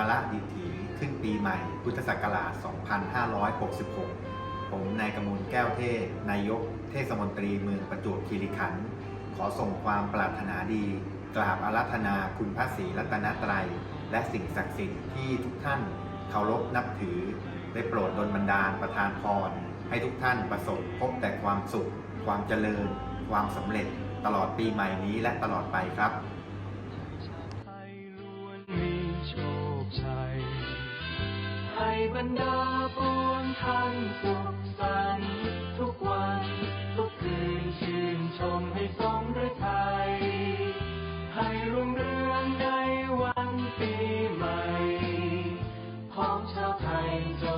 าระดิถีขึ้นปีใหม่ พุทธศักราช 2566 ผมนายกมลแก้วเทศ นายกเทศมนตรีเมืองประจวบคีรีขันธ์ขอส่งความปรารถนาดี กราบอารัธนาคุณพระศรีรัตนตรัย และสิ่งศักดิ์สิทธิ์ที่ทุกท่านเคารพนับถือ ได้โปรดดลบันดาลประทานพร ให้ทุกท่านประสบพบแต่ความสุข ความเจริญ ความสำเร็จตลอดปีใหม่นี้และตลอดไปครับ บรรดาปวงท่านสุขสันต์ทุกวัน ทุกคืนชื่นชมให้ทรสมฤทัยให้รุ่งเรืองในวันปีใหม่ ของชาวไทยจง